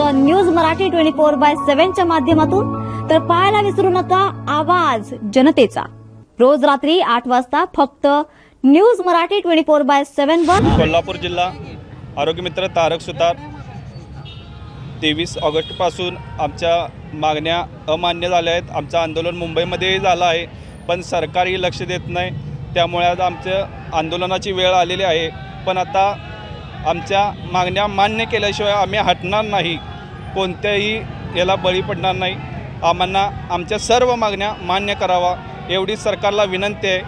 फक्त news Marathi twenty four by सेव्हनच्या माध्यमातून. तर पाहायला विसरू नका आवाज जनतेचा. रोज रात्री आठ वाजता फक्त news Marathi twenty four by seven वर. कोल्हापूर जिल्हा आरोग्यमित्र तारक सुतार. तेवीस ऑगस्टपासून आमच्या मागण्या अमान्य झाल्या आहेत. आमचं आंदोलन मुंबईमध्येही झालं आहे. पण सरकारही लक्ष देत नाही. त्यामुळे आज आमच्या आंदोलनाची वेळ आलेली आहे. पण आता आमच्या मागण्या मान्य केल्याशिवाय आम्ही हटणार नाही. कोणत्याही याला बळी पडणार नाही. आम्हाला आमच्या सर्व मागण्या मान्य करावा. एवढी सरकारला विनंती आहे.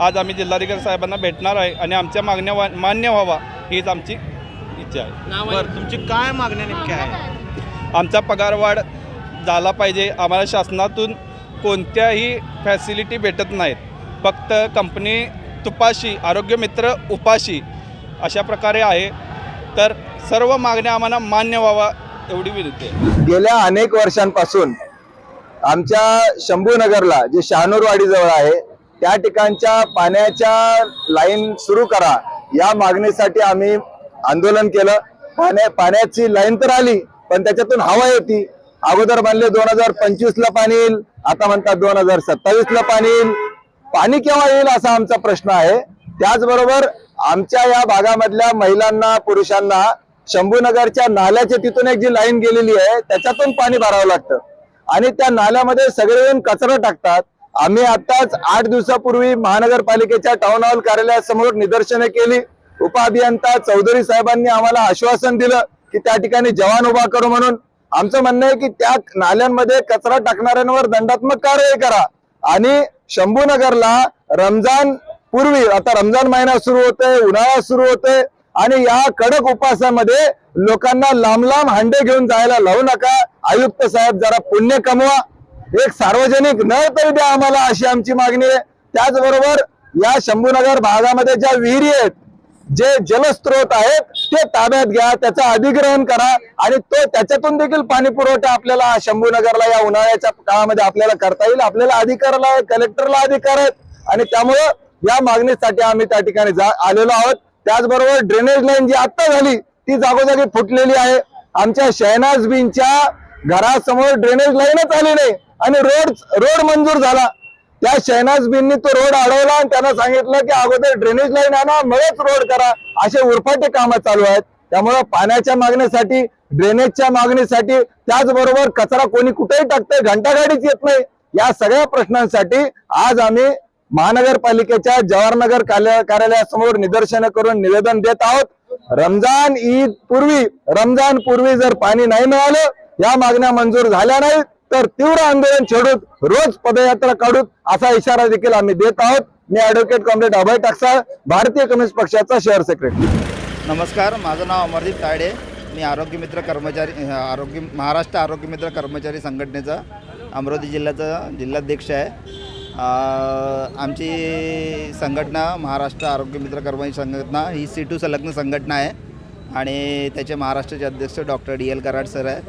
आज आम्ही जिल्हाधिकारी साहेबांना भेटणार आहे आणि आमच्या मागण्या वा मान्य व्हावा हीच आमची इच्छा आहे. बरं तुमची काय मागण्या नेमक्या आहे आमचा पगारवाढ झाला पाहिजे. आम्हाला शासनातून कोणत्याही फॅसिलिटी भेटत नाहीत. फक्त कंपनी तुपाशी आरोग्यमित्र उपाशी अशा प्रकारे आहे. तर सर्व मागण्या आम्हाला मान्य व्हावा एवढी विनंती आहे. गेल्या अनेक वर्षांपासून आमच्या शंभूनगरला जे शहानूरवाडीजवळ आहे त्या ठिकाणच्या पाण्याच्या लाईन सुरू करा. या मागणीसाठी आम्ही आंदोलन केलं. पाण्या पाण्याची लाईन तर आली पण त्याच्यातून हवा येते. अगोदर म्हणले दोन हजार पंचवीस ला पाणी येईल आता म्हणतात दोन हजार सत्तावीस ला पाणी येईल. पाणी केव्हा येईल असा आमचा प्रश्न आहे. त्याचबरोबर आमच्या या भागामधल्या महिलांना पुरुषांना शंभूनगरच्या नाल्याच्या तिथून एक जी लाईन गेलेली आहे त्याच्यातून पाणी भरावं लागतं. आणि त्या नाल्यामध्ये सगळेजण कचरा टाकतात. आम्ही आताच आठ दिवसापूर्वी महानगरपालिकेच्या टाउन हॉल कार्यालयासमोर निदर्शने केली. उपअभियंता चौधरी साहेबांनी आम्हाला आश्वासन दिलं की त्या ठिकाणी जवान उभा करू म्हणून. आमचं म्हणणं आहे की त्या नाल्यांमध्ये कचरा टाकणाऱ्यांवर दंडात्मक कारवाई करा. आणि शंभूनगरला रमजान पूर्वी आता रमजान महिना सुरू होतोय उन्हाळा सुरू होतोय आणि या कडक उपासामध्ये लोकांना लांब लांब हांडे घेऊन जायला लावू नका. आयुक्त साहेब जरा पुण्य कमवा. एक सार्वजनिक नळ तरी द्या आम्हाला अशी आमची मागणी आहे. त्याचबरोबर या शंभूनगर भागामध्ये ज्या विहिरी आहेत जे जलस्रोत आहेत ते ताब्यात घ्या त्याचं अधिग्रहण करा आणि तो त्याच्यातून देखील पाणी पुरवठा आपल्याला शंभूनगरला या उन्हाळ्याच्या काळामध्ये आपल्याला करता येईल. आपल्याला अधिकाराला कलेक्टरला अधिकार आहेत. आणि त्यामुळं या मागणीसाठी आम्ही त्या ठिकाणी जा आलेलो आहोत. त्याचबरोबर ड्रेनेज लाईन जी आत्ता झाली ती जागोजागी फुटलेली आहे. आमच्या शहनाज बिनच्या घरासमोर ड्रेनेज लाईनच आली नाही आणि रोड रोड मंजूर झाला. त्या शहनाज बिननी तो रोड अडवला आणि त्यांना सांगितलं की अगोदर ड्रेनेज लाईन आणा मगच रोड करा. असे उरफाटे कामं चालू आहेत. त्यामुळं पाण्याच्या मागणीसाठी ड्रेनेजच्या मागणीसाठी त्याचबरोबर कचरा कोणी कुठेही टाकतंय घंटागाडीच येत नाही. या सगळ्या प्रश्नांसाठी आज आम्ही महानगरपालिकेच्या जवाहरनगर कार्यालयासमोर निदर्शनं करून निवेदन देत आहोत. रमजान ईद पूर्वी रमजान पूर्वी जर पाणी नाही मिळालं या मागण्या मंजूर झाल्या नाही तर तीव्र आंदोलन छेडूत रोज पदयात्रा काढूत असा इशारा देखील आम्ही देत आहोत. मी ऍडव्होकेट कॉम्रेड अभय टाकसाळ भारतीय कम्युनिस्ट पक्षाचा शहर सेक्रेटरी नमस्कार माझं नाव अमरदीप तायडे मी आरोग्य मित्र कर्मचारी आरोग्य महाराष्ट्र आरोग्य मित्र कर्मचारी संघटनेचा अमरावती जिल्ह्याचा जिल्हाध्यक्ष आहे. आमची संघटना महाराष्ट्र आरोग्य मित्र कर्मचारी संघटना ही सी टू संलग्न संघटना आहे आणि त्याचे महाराष्ट्राचे अध्यक्ष doctor D L Karad sir आहे.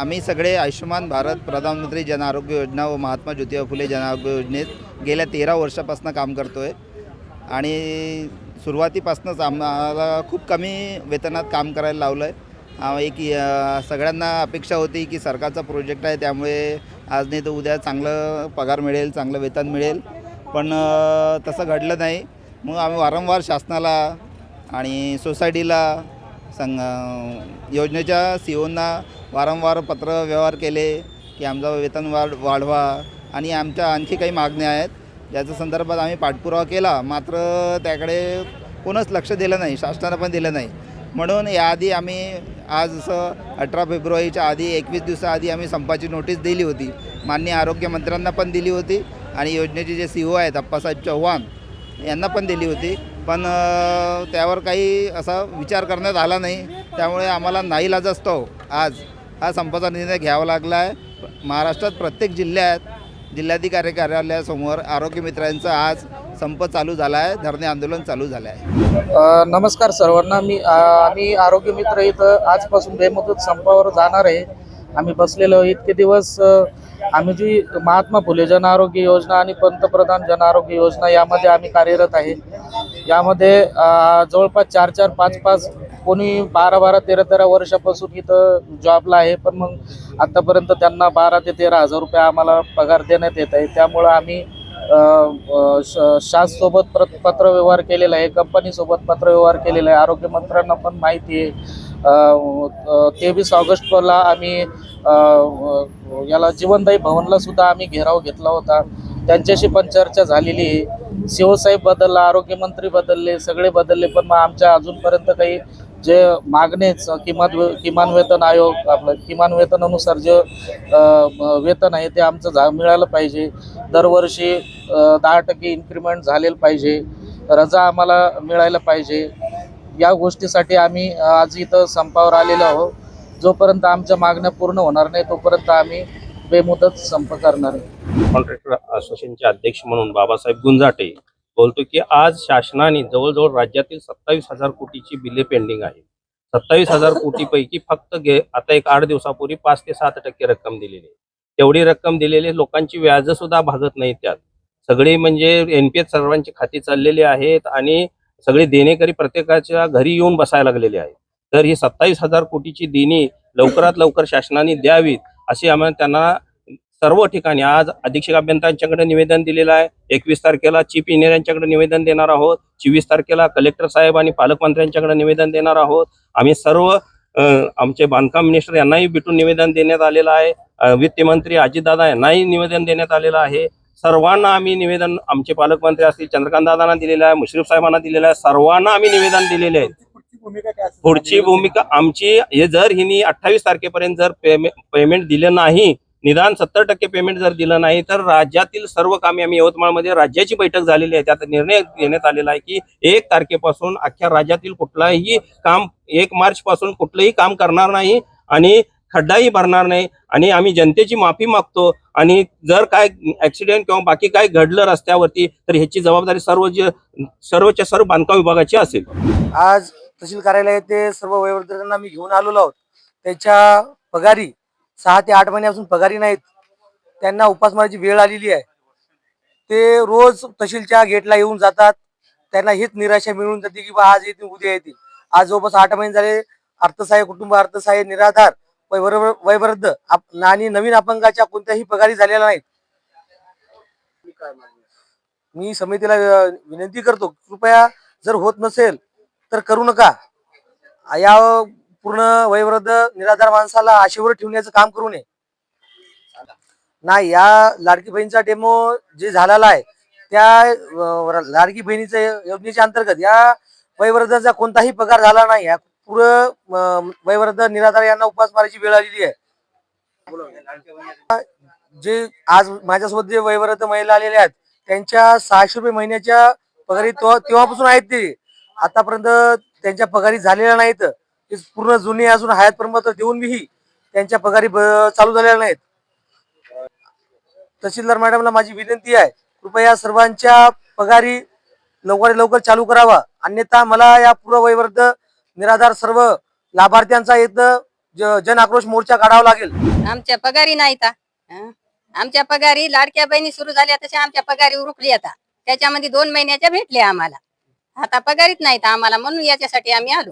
आम्ही सगळे आयुष्यमान भारत प्रधानमंत्री जन आरोग्य योजना व महात्मा ज्योतिबा फुले जन आरोग्य योजनेत गेल्या तेरा वर्षापासून काम करतो आहे आणि सुरुवातीपासूनच आम्हाला खूप कमी वेतनात काम करायला लावलं आहे एक सगळ्यांना अपेक्षा होती की सरकारचा प्रोजेक्ट आहे त्यामुळे आज नाही तर उद्या चांगलं पगार मिळेल चांगलं वेतन मिळेल. पण तसं घडलं नाही. मग आम्ही वारंवार शासनाला आणि सोसायटीला संग योजनेच्या सी ओना वारंवार पत्र व्यवहार केले की आमचा वेतन वाढ वाढवा आणि आमच्या आणखी काही मागण्या आहेत. ज्याच्या संदर्भात आम्ही पाठपुरावा केला. मात्र त्याकडे कोणच लक्ष दिलं नाही शासनानं पण दिलं नाही. म्हणून याआधी आम्ही आज असं अठरा फेब्रुवारीच्या आधी एकवीस दिवसाआधी आम्ही संपाची नोटीस दिली होती. माननीय आरोग्यमंत्र्यांना पण दिली होती आणि योजनेचे जे सी ओ आहेत अप्पासाहेब चव्हाण यांना पण दिली होती. पण त्यावर काही असा विचार करण्यात आला नाही. त्यामुळे आम्हाला नाईलाज असतो. आज हा संपाचा निर्णय घ्यावा लागला आहे. महाराष्ट्रात प्रत्येक जिल्ह्यात जिल्हाधिकारी कार्यालयासमोर आरोग्य मित्रांचा आज संप चालू झाला आहे धरणे आंदोलन चालू झालं आहे. नमस्कार सर्वांना. मी आम्ही आरोग्य मित्र इथं आजपासून बेमुदत संपावर जाणार आहे. आम्ही बसलेलो इतके दिवस आम्ही जी महात्मा फुले जन आरोग्य योजना आणि पंतप्रधान जन आरोग्य योजना यामध्ये आम्ही कार्यरत आहे. यामध्ये जवळपास चार चार पाच पाच कोणी बारा बारा तेरा तेरा वर्षापासून इथं जॉबला आहे. पण मग आत्तापर्यंत त्यांना बारा ते तेरा हजार रुपये आम्हाला पगार देण्यात येत आहे. त्यामुळं आम्ही शाससोबत प्र- पत्रव्यवहार केलेला आहे कंपनीसोबत पत्रव्यवहार केलेला आहे आरोग्यमंत्र्यांना पण माहिती आहे. तेवीस ऑगस्टला आम्ही याला जीवनदायी भवनला सुद्धा आम्ही घेराव घेतला होता. त्यांच्याशी पण चर्चा झालेली आहे. शिवसाहेब बदलला आरोग्यमंत्री बदलले सगळे बदलले पण मग आमच्या अजूनपर्यंत काही जे मागणेच किमान वे- किमान वेतन आयोग आपलं किमान वेतनानुसार जे वेतन आहे ते आमचं झा मिळालं पाहिजे. दरवर्षी दहा टक्के इन्क्रीमेंट झालेलं पाहिजे. रजा आम्हाला मिळायला पाहिजे. या गोष्टीसाठी आम्ही आज इथं संपावर आलेलो आहोत. जोपर्यंत आमच्या मागण्या पूर्ण होणार नाही तोपर्यंत आम्ही बेमुदत संप करणार आहे कॉन्ट्रॅक्टर असोसिएशनचे अध्यक्ष म्हणून बाबासाहेब गुंजाटे बोलतो की आज शासनाने जवळजवळ राज्यातील सत्तावीस हजार कोटीची बिले पेंडिंग आहे सत्तावीस हजार कोटीपैकी फक्त गे आता एक आठ दिवसापूर्वी पाच ते सात टक्के रक्कम दिलेली आहे. तेवढी रक्कम दिलेली लोकांची व्याज सुद्धा भागत नाही त्यात. सगळी म्हणजे एनपीएस सर्वांची खाती चाललेली आहेत आणि सगळे देणेकरी प्रत्येकाच्या घरी येऊन बसायला लागलेले आहेत. तर ही सत्तावीस हजार कोटीची देणी लवकरात लवकर शासनाने द्यावीत अशी आम्हाला त्यांना सर्व ठिकाणी आज अधीक्षक अभियंत्यांच्याकडे निवेदन दिलेलं आहे. एकवीस तारखेला चीफ इंजिनियर यांच्याकडे निवेदन देणार आहोत. चोवीस तारखेला कलेक्टर साहेब आणि पालकमंत्र्यांच्याकडे निवेदन देणार आहोत. आम्ही सर्व आमचे बांधकाम मिनिस्टर यांनाही भेटून निवेदन देण्यात आलेलं आहे. वित्तमंत्री अजितदादा यांनाही निवेदन देण्यात आलेलं आहे. सर्वांना आम्ही निवेदन आमचे पालकमंत्री असतील चंद्रकांत दादांना दिलेलं आहे मुश्रीफ साहेबांना दिलेलं आहे. सर्वांना आम्ही निवेदन दिलेले आहे. पुढची भूमिका आमची हे जर हिनी अठ्ठावीस तारखेपर्यंत जर पेमेंट दिलं नाही निदान सत्तर टक्के पेमेंट जर दिलं नाही तर राज्यातील सर्व कामे आम्ही यवतमाळमध्ये राज्याची बैठक झालेली आहे. त्यात निर्णय घेण्यात आलेला आहे की एक तारखेपासून अख्ख्या राज्यातील कुठलाही काम एक मार्च पासून कुठलंही काम करणार नाही आणि खड्डाही भरणार नाही आणि आम्ही जनतेची माफी मागतो आणि जर काय ऍक्सिडेंट किंवा बाकी काय घडलं रस्त्यावरती तर ह्याची जबाबदारी सर्व जे सर्वच्या सर्व बांधकाम विभागाची असेल. आज तहसील कार्यालय ते सर्व वयोवृद्धांना मी घेऊन आलेलो आहोत. त्याच्या पगारी सहा ते आठ महिन्यापासून पगारी नाहीत. त्यांना उपासमाराची वेळ आलेली आहे. ते रोज तहसीलच्या गेटला येऊन जातात. त्यांना हीच निराशा मिळून जाते की बा आज येतील उद्या येतील. आज जवळपास आठ महिने झाले अर्थसहाय्य कुटुंब अर्थसहाय्य निराधार वयवृद्ध आप- आणि नवीन अपंगाच्या कोणत्याही पगारी झालेल्या नाहीत. मी समितीला विनंती करतो कृपया जर होत नसेल तर करू नका. या पूर्ण वयोवृद्ध निराधार माणसाला आशेवर ठेवण्याचं काम करू नये. नाही या लाडकी बहिणीचा डेमो जे झालेला आहे त्या लाडकी बहिणीच्या योजनेच्या अंतर्गत या वयोवृद्धाचा कोणताही पगार झाला नाही. या पुरं वयवृद्ध वयोवृद्ध निराधार यांना उपास मारायची वेळ आलेली आहे. जे आज माझ्यासोबत जे वयोवृद्ध महिला आलेल्या आहेत त्यांच्या सहाशे रुपये महिन्याच्या पगारी तेव्हापासून आहेत ते. आतापर्यंत त्यांच्या पगारी झालेल्या नाहीत. पूर्ण जुने अजून हयात प्रमाणपत्र देऊन मी त्यांच्या पगारी चालू झालेल्या नाहीत. तहसीलदार मॅडमला माझी विनंती आहे कृपया सर्वांच्या पगारी लवकर लवकर चालू करावा. अन्यथा मला या पूर्व निराधार सर्व लाभार्थ्यांचा इथं जन आक्रोश मोर्चा काढावा लागेल. आमच्या पगारी नाही आमच्या पगारी लाडक्या बहिणी सुरू झाल्या तशा आमच्या पगारी उरुकली आता. त्याच्यामध्ये दोन महिन्याच्या भेटल्या आम्हाला. आता पगारीत नाहीत आम्हाला म्हणून याच्यासाठी आम्ही आलो.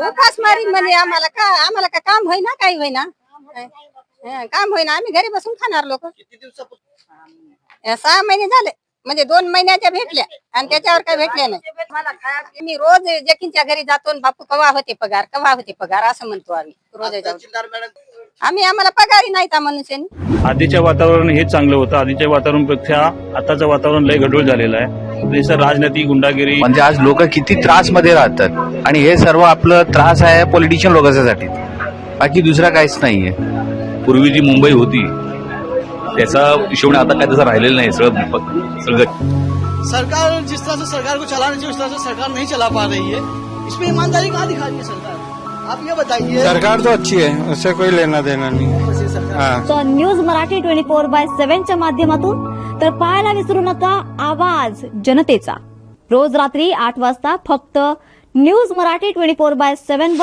उपासमारी म्हणजे आम्हाला का आम्हाला का काम होईना काही होईना? हं? काम होईना आम्ही घरी बसून खाणार लोक. सहा महिने झाले म्हणजे दोन महिन्याच्या भेटल्या आणि त्याच्यावर काय भेटल्या नाही. मी रोज जकींच्या घरी जातो आणि बापू कवा होते पगार कवा होते पगार असं म्हणतो आम्ही रोज जाऊन. आम्ही आम्हाला पगारी नाही का मनुष्याने. आधीच्या वातावरण हे चांगलं होतं आधीच्या वातावरणापेक्षा आताचं वातावरण लय गढूळ झालेलं आहे. जसं राजनीती गुंडागिरी. म्हणजे आज लोक किती त्रासमध्ये राहतात. आणि हे सर्व आपलं त्रास आहे पॉलिटिशियन लोकांसाठी बाकी दुसरा काहीच नाहीये. पूर्वी जी मुंबई होती त्याचा हिशोब आता काय तसं राहिलेलं नाही सगळं सगळं सरकार जिस तरह से सरकार को चलाना चाहिए उस तरह से सरकार नहीं चला पा रही है इसमें ईमानदारी कहाँ दिखा रही है सरकार? आप ये बताइए। सरकार तो अच्छी है उससे कोई लेना देना नहीं हाँ। News Marathi twenty four by सेव्हनच्या माध्यमातून तर पाहायला विसरू नका आवाज जनतेचा. रोज रात्री आठ वाजता फक्त news Marathi twenty four by seven वर